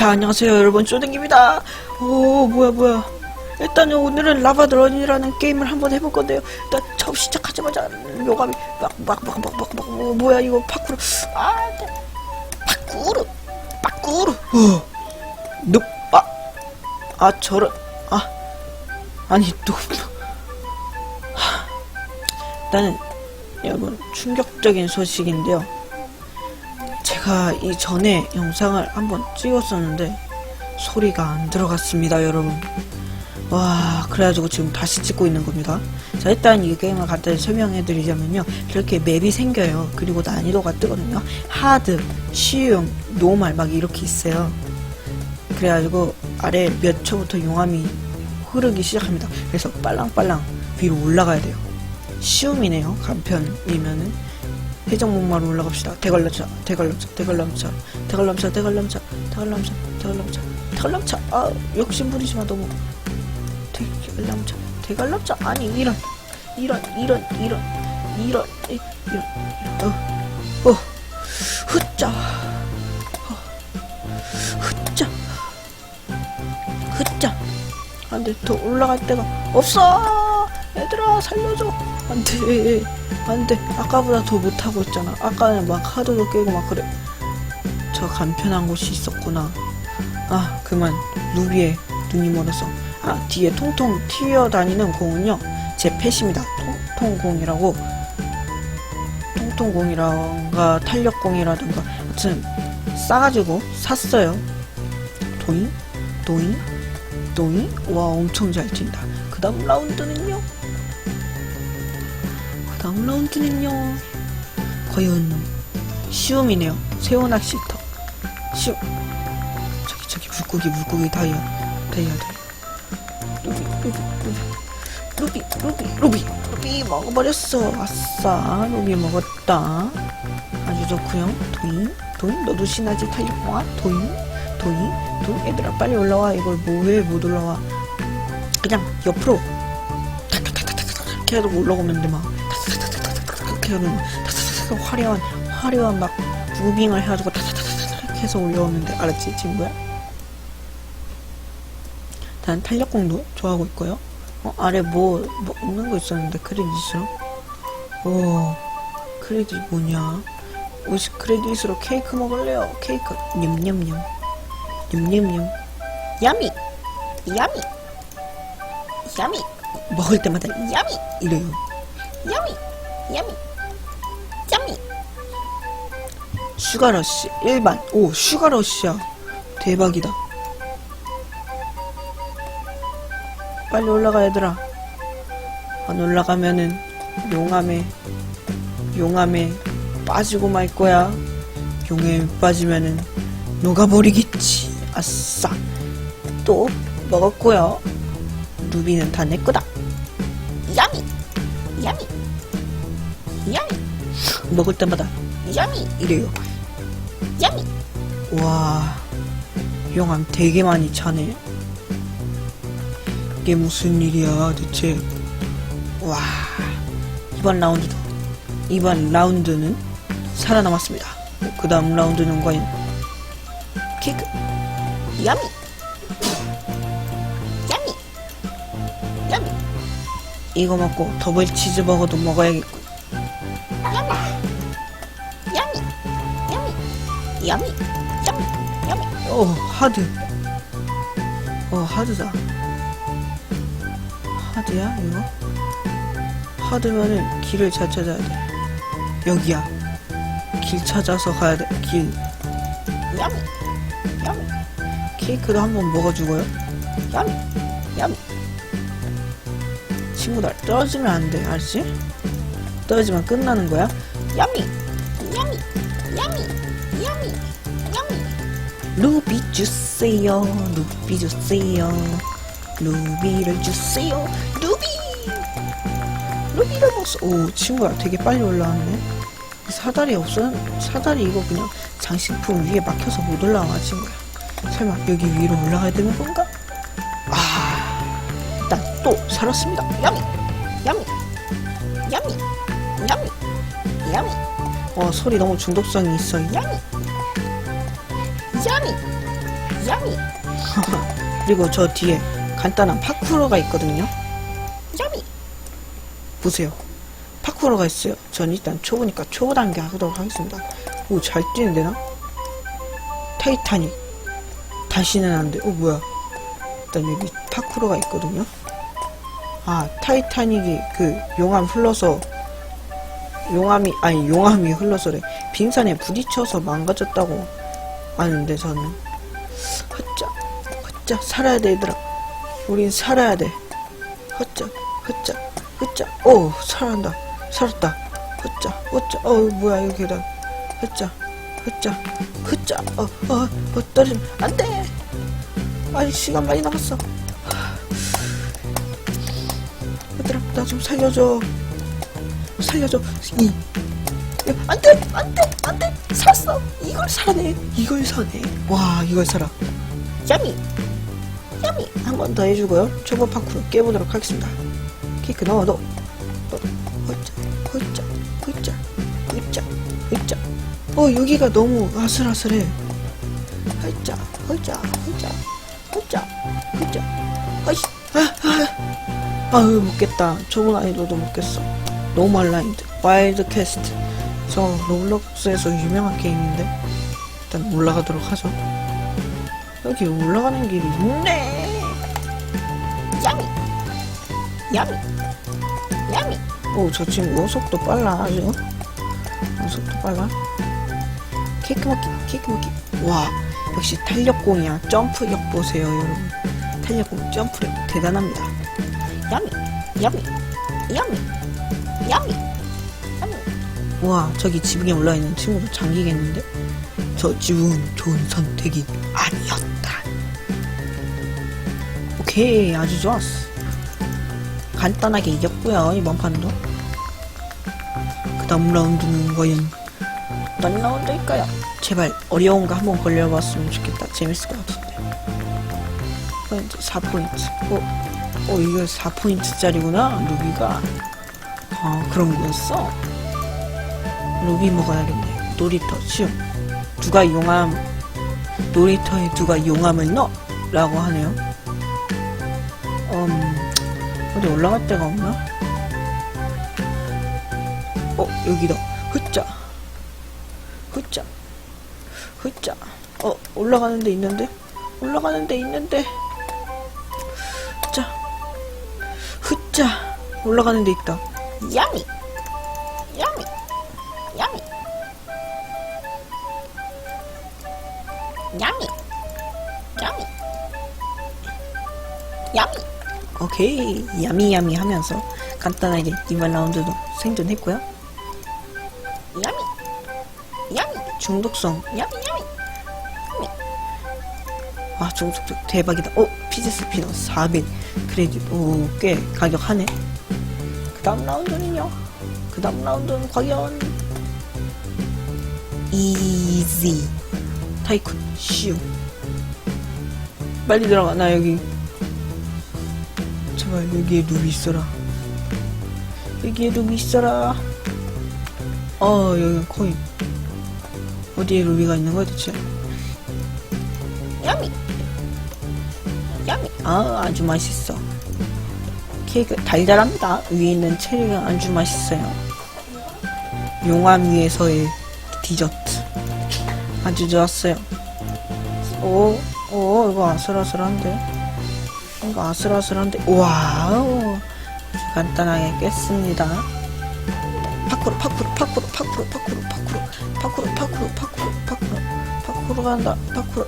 자, 안녕하세요, 여러분. 쪼댕입니다. 오, 뭐야, 뭐야. 일단 오늘은 라바드런이라는 게임을 한번 해볼 건데요. 일단 처음 시작하자마자 요감이 막, 막, 막, 막, 막, 막, 어, 뭐야, 이거 파쿠르. 아, 네. 파쿠르. 파쿠르. 어. 눕, 아, 아, 저런, 아. 아니, 또. 하. 나는, 여러분, 충격적인 소식인데요. 제가 이 전에 영상을 한번 찍었었는데 소리가 안 들어갔습니다 여러분. 와 그래가지고 지금 다시 찍고 있는 겁니다. 자 일단 이 게임을 간단히 설명해 드리자면요. 이렇게 맵이 생겨요. 그리고 난이도가 뜨거든요. 하드, 쉬움, 노말 막 이렇게 있어요. 그래가지고 아래 몇 초부터 용암이 흐르기 시작합니다. 그래서 빨랑빨랑 위로 올라가야 돼요. 쉬움이네요 간편이면은 해적목마로 올라갑시다. 대관람차, 대관람차, 대관람차, 대관람차, 대관람차, 대관람차, 대관람차, 대관람차. 아, 욕심 부리지 마 너무. 대관람차, 대관람차. 아니 이런, 이런, 이런, 이런, 이런, 이- 이런, 이런. 어, 어, 흐짜, 어, 흐짜, 흐짜. 안돼, 더 올라갈 데가 없어. 얘들아 살려줘. 안 돼, 안 돼. 아까보다 더 못하고 있잖아. 아까는 막 하도도 깨고 막 그래. 저 간편한 곳이 있었구나. 아, 그만. 루비에 눈이 멀어서. 아, 뒤에 통통 튀어다니는 공은요. 제 펫입니다. 통통공이라고. 통통공이라던가 탄력공이라던가. 아무튼 싸가지고 샀어요. 도잉? 도잉? 도잉? 와, 엄청 잘 튄다. 그 다음 라운드는요? 그 다음 라운드는요? 과연 시움이네요. 새우 낚시터. 시움. 저기 저기 물고기 물고기 다이아 다이아 다이아. 루비 루비 루비 루비 루비 루비 루비 먹어버렸어. 아싸 루비 먹었다. 아주 좋구요. 도잉 도잉 너도 신나지 탄력공아 도잉 도잉 도잉 얘들아 빨리 올라와 이걸 뭐해 못 올라와. 그냥 옆으로 탁탁탁탁탁탁 계속 올라오면 돼 막 계속 탁탁탁탁 화려한 화려한 막 무빙을 해가지고 탁탁탁탁탁 해서 돼 알았지 친구야? 난 탄력공도 좋아하고 있고요. 어 아래 뭐, 뭐 없는 거 있었는데 크레딧으로 오 크레딧 뭐냐? 오시 크레딧으로 케이크 먹을래요? 케이크. 냠냠냠. 냠냠냠. 야미! 야미! 야미! 먹을 때마다 야미! 이래요. 야미! 야미 슈가러쉬. 일반. 오 슈가러쉬야. 대박이다. 빨리 올라가 얘들아. 안 올라가면은 용암에 용암에 빠지고 말 거야. 용암에 빠지면은 녹아버리겠지. 아싸. 또 먹었고요 루비는 다 내 거다. 야미, 야미, 야미. 먹을 때마다 야미 이래요. 야미. 와, 용암 되게 많이 차네. 이게 무슨 일이야 대체? 와, 이번 라운드도 이번 라운드는 살아남았습니다. 그 다음 라운드는 과연 키크, 야미. 야미 야미 이거 먹고 더블 치즈버거도 먹어야겠군 야미 야미 야미 오 하드. 어 하드다. 하드야 이거? 하드면은 길을 잘 찾아야 돼. 여기야. 길 찾아서 가야 돼길. 야미 야미 케이크도 한번 먹어주고요. 야미 야미 친구들 떨어지면 안 돼. 알지? 떨어지면 끝나는 거야? 야미 루비 주세요. 루비 주세요. 루비를 주세요. 루비! 루비를 먹어. 오 친구야 되게 빨리 올라왔네. 사다리 없어 사다리 이거 그냥 장식품 위에 막혀서 못 올라와 친구야. 설마 여기 위로 올라가야 되는 건가? 아 일단 또 살았습니다. 야미, 야미, 야미, 야미, 야미. 어 소리 너무 중독성이 있어. 야미, 야미, 야미 그리고 저 뒤에 간단한 파쿠러가 있거든요. 야미 보세요. 파쿠러가 있어요. 전 일단 초보니까 초보 단계 하도록 하겠습니다. 오, 잘 뛰는데, 나? 타이타닉. 다시는 안 돼. 어, 뭐야. 일단 여기 파쿠러가 있거든요. 아, 타이타닉이 그 용암 흘러서, 용암이, 아니, 용암이 흘러서래. 빙산에 부딪혀서 망가졌다고 아는데, 저는. 헛자, 헛자, 살아야 돼, 얘들아. 우린 살아야 돼. 헛자, 헛자, 헛자. 오, 살아난다. 살았다. 헛자, 헛자. 어, 뭐야, 여기 계단. 헛자, 헛자, 헛자. 어, 어, 어, 떨어지면 안 돼. 아니, 시간 많이 남았어. 얘들아, 나 좀 살려줘. 살려줘. 이. 야, 안 돼, 안 돼, 안 돼. 살았어. 이걸 살아내. 이걸 사네. 와, 이걸 살아. 야미 야미 한 번 더 해주고요. 초보 파쿠르 깨보도록 하겠습니다. 키크 넣어, 넣어. 넣어. 헛자, 헛자, 헛자, 헛자, 헛자. 어, 여기가 너무 아슬아슬해. 헛자, 헛자, 헛자, 헛자, 헛자. 아이씨, 아, 아. 아유, 못 깼다. 초보 난이도도 못 깼어. 노멀 라인드, 와일드 퀘스트. 저 로블록스에서 유명한 게임인데. 일단 올라가도록 하죠. 여기 올라가는 길이 있네. 야미 야미 야미 오, 저 친구 속도 빨라, 아주. 어, 속도 빨라. 케이크 먹기, 케이크 먹기. 와, 역시 탄력공이야. 점프력 보세요, 여러분. 탄력공, 점프력 대단합니다. 야미 야미 야미 야미 야미 와, 저기 지붕에 올라있는 친구도 잠기겠는데? 저 지붕은 좋은 선택이 아니었다. 오케이, 아주 좋았어. 간단하게 이겼고요, 이번 판도. 그 다음 라운드는 과연 어떤 라운드일까요? 제발 어려운 거 한번 걸려봤으면 좋겠다. 재밌을 것 같은데. 포인트, 4포인트. 어, 어, 이거 4포인트짜리구나, 루비가. 아, 그런 거였어? 루비 먹어야겠네. 놀이터, 시험. 누가 용암, 놀이터에 누가 용암을 넣어? 라고 하네요. 음, 어디 올라갈 데가 없나? 어, 여기다. 흩자. 흩자. 흩자. 어, 올라가는 데 있는데? 올라가는 데 있는데? 흩자. 흩자. 올라가는 데 있다. 야미 야미 야미 야미 야미 오케이. 야미야미 하면서 간단하게 이번 라운드도 생존했고요. 야미 야미 중독성. 야미 야미 아, 중독성 대박이다. 오, 피지 스피너 400 크레딧. 오, 꽤 가격하네. 그 다음 라운드는요? 그 다음 라운드는 과연 이지 타이쿤 쉬우. 빨리 들어가. 나 여기. 제발 여기에 룸이 있어라. 여기에 룸이 있어라. 어 여기 코인 어디에 루비가 있는 거야 대체? 야미. 야미. 아 아주 맛있어. 케이크 달달합니다. 위에 있는 체리가 아주 맛있어요. 용암 위에서의 디저트. 아주 좋았어요 오, 오 이거 아슬아슬한데 이거 아슬아슬한데 와우 간단하게 깼습니다 파쿠르 파쿠르 파쿠르 파쿠르 파쿠르 파쿠르 파쿠르 파쿠르 파쿠르 파쿠르 파쿠르 간다 파쿠르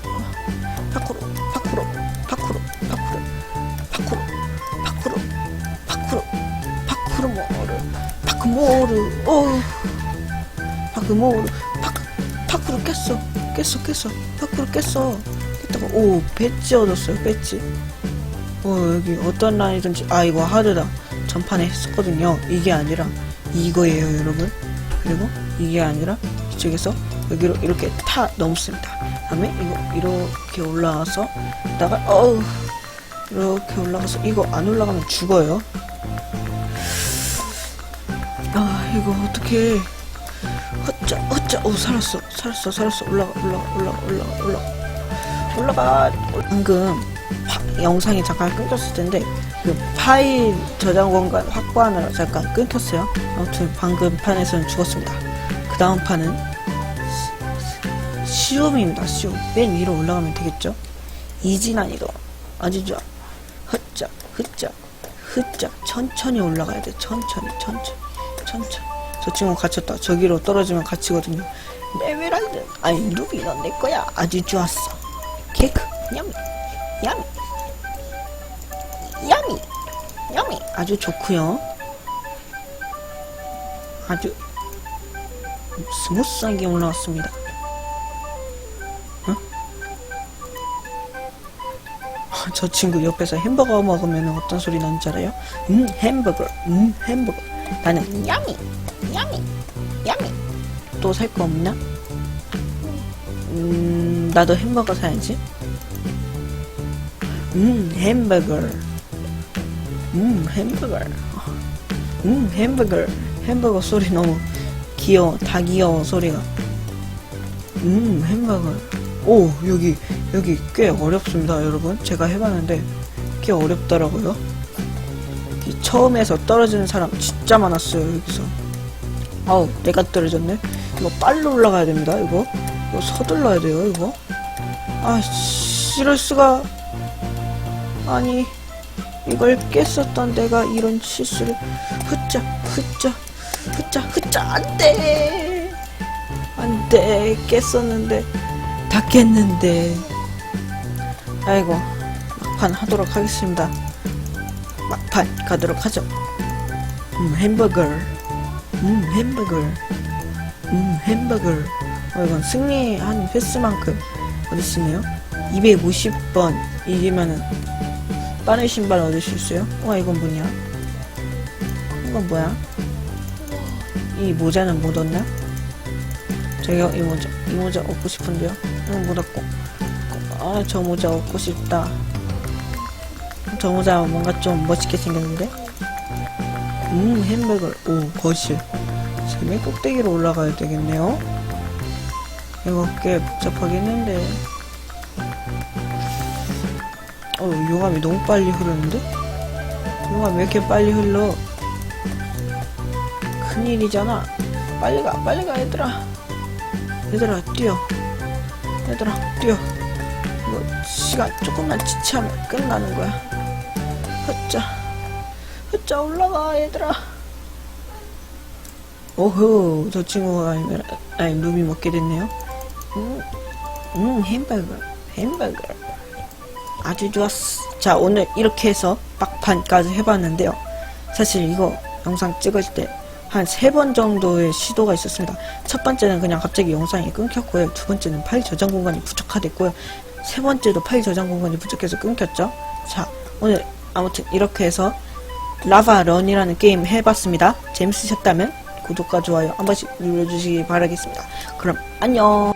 파쿠르 파쿠르 파쿠르 파쿠르 파쿠르 파쿠르 파쿠르 파쿠르 모르 파쿠 모르 어우 파쿠 모르 파쿠 파쿠르 깼어 깼어 깼어. 파쿠르 깼어. 깼다가 오 배지 얻었어요 배지. 어 여기 어떤 라인이든지 아 이거 하드다. 전판에 했었거든요. 이게 아니라 이거예요 여러분. 그리고 이게 아니라 이쪽에서 여기로 이렇게 타 넘습니다. 다음에 이거 이렇게 올라와서 나가 어우 이렇게 올라가서 이거 안 올라가면 죽어요. 아 이거 어떻게 헛자 헛자 오 살았어 살았어 살았어. 올라가 올라가 올라가 올라가 올라가. 올라가. 방금 화- 영상이 잠깐 끊겼을 텐데 그 파일 저장 공간 확보하느라 잠깐 끊겼어요. 아무튼 방금 판에서는 죽었습니다. 그 다음 판은 시- 시움입니다 시움 맨 위로 올라가면 되겠죠? 이지 난이도 아주 좋아 헛자 헛자 헛자 천천히 올라가야 돼. 천천히 천천히 천천히 저 친구 갇혔다 저기로 떨어지면 갇히거든요 레벨라이드 아니 누비 넌내 거야 아주 좋았어 케이크 야미. 야미. 야미. 야미. 아주 좋고요 아주 스무스하게 올라왔습니다 어? 아, 저 친구 옆에서 햄버거 먹으면 어떤 소리 나는 줄 알아요? 음 햄버거 음 햄버거 나는 야미. 야미. 야미. 또 살 거 없나? 음, 나도 햄버거 사야지. 음, 햄버거. 음, 햄버거. 음, 햄버거. 햄버거 소리 너무 귀여워. 다 귀여워, 소리가. 음, 햄버거. 오, 여기, 여기 꽤 어렵습니다, 여러분. 제가 해봤는데 꽤 어렵더라고요. 이 처음에서 떨어지는 사람 진짜 많았어요, 여기서. 아우 내가 떨어졌네. 이거 빨리 올라가야 됩니다 이거. 이거 서둘러야 돼요 이거. 아 씨, 이럴 수가. 아니 이걸 깼었던 내가 이런 실수를. 흩자 흩자 흩자 흩자 안돼! 안돼 깼었는데 다 깼는데. 아이고 막판 하도록 하겠습니다. 막판 가도록 하죠. 음 햄버거 음 햄버거 음 햄버거 어 이건 승리한 횟수만큼 얻으시네요. 250번 이기면은 빠른 신발 얻을 수 있어요? 와 이건 뭐냐? 이건 뭐야? 이 모자는 못 얻나? 제가 이 모자 이 모자 얻고 싶은데요? 이건 못 얻고. 아 저 모자 얻고 싶다. 저 모자 뭔가 좀 멋있게 생겼는데 음 햄버거. 오 거실. 재미 꼭대기로 올라가야 되겠네요. 이거 꽤 복잡하겠는데. 어 용암이 너무 빨리 흐르는데? 용암 왜 이렇게 빨리 흘러? 큰일이잖아. 빨리 가 빨리 가 얘들아. 얘들아 뛰어. 얘들아 뛰어. 이거 시간 조금만 지체하면 끝나는 거야. 헛자 자 올라가 얘들아. 오호 저 친구가 아니면 아니 루비 먹게 됐네요. 음, 음 햄버거 햄버거. 아주 좋았어. 자 오늘 이렇게 해서 막판까지 해봤는데요. 사실 이거 영상 찍을 때 한 세 번 정도의 시도가 있었습니다. 첫 번째는 그냥 갑자기 영상이 끊겼고요. 두 번째는 파일 저장 공간이 부족하됐고요. 세 번째도 파일 저장 공간이 부족해서 끊겼죠? 자 오늘 아무튼 이렇게 해서 라바 런이라는 게임 해봤습니다. 재밌으셨다면 구독과 좋아요 한 번씩 눌러주시기 바라겠습니다. 그럼 안녕.